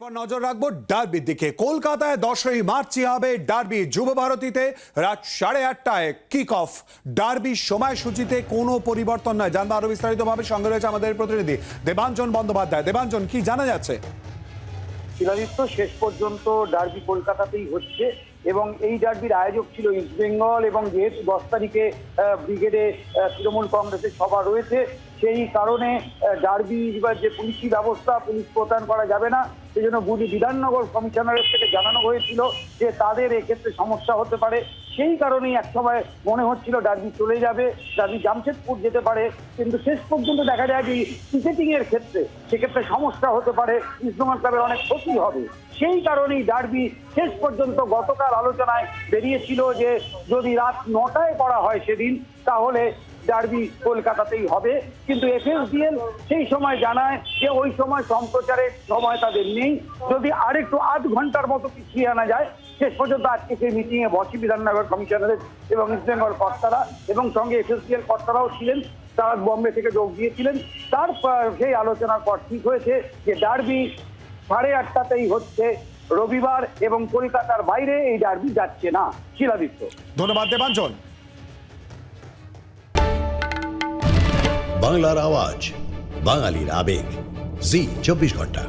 এরপর নজর রাখব ডার্বির দিকে। কলকাতায় দশই মার্চই হবে ডার্বি যুব ভারতীতে। রাত সাড়ে আটটায় কিক অফ ডার্বি সময়সূচিতে কোনো পরিবর্তন নয়। জানব আরও বিস্তারিতভাবে। সঙ্গে রয়েছে আমাদের প্রতিনিধি দেবাঞ্জন বন্দ্যোপাধ্যায়। দেবাঞ্জন, কি জানা যাচ্ছে? শেষ পর্যন্ত ডার্বি কলকাতাতেই হচ্ছে। এবং এই ডার্বির আয়োজক ছিল ইস্ট বেঙ্গল এবং যেহেতু দশ তারিখে ব্রিগেডে তৃণমূল কংগ্রেসের সভা রয়েছে, সেই কারণে ডার্বি যে পুলিশি ব্যবস্থা পুলিশ প্রদান করা যাবে না। সেই জন্য বুধি বিধাননগর কমিশনারের থেকে জানানো হয়েছিল যে তাদের এক্ষেত্রে সমস্যা হতে পারে। সেই কারণেই এক সময় মনে হচ্ছিল ডার্বি চলে যাবে ডার্বি জামশেদপুর যেতে পারে, কিন্তু শেষ পর্যন্ত দেখা যায় যে টিকেটিং এর ক্ষেত্রে সেক্ষেত্রে সমস্যা হতে পারে ইসলামাল ক্লাবের অনেক ক্ষতি হবে। সেই কারণেই ডার্বি শেষ পর্যন্ত গতকাল আলোচনায় বেরিয়েছিল যে যদি রাত নটায় করা হয় সেদিন, তাহলে ডার্বি কলকাতাতেই হবে। কিন্তু এফএসডিএল সেই সময় জানায় যে ওই সময় সম্প্রচারের সময় তাদের নেই। যদি আরেকটু আধ ঘণ্টার মতো পিছিয়ে আনা যায় শেষ পর্যন্ত আজকে সেই মিটিংয়ে বসি বিধাননগর কমিশনারের এবং ইস্ট বেঙ্গল কর্তারা এবং সঙ্গে এফএসডিএল কর্তারাও ছিলেন, তারা বম্বে থেকে যোগ দিয়েছিলেন। তারপর সেই আলোচনার পর ঠিক হয়েছে যে ডার্বি সাড়ে আটটাতেই হচ্ছে। রবিবার এবং কলকাতার বাইরে এই ডার্বি যাচ্ছে না। শিলাদিত্য ধন্যবাদ দেবাঞ্চল। বাংলার আওয়াজ বাঙালির আবেগ। জি চব্বিশ ঘণ্টা।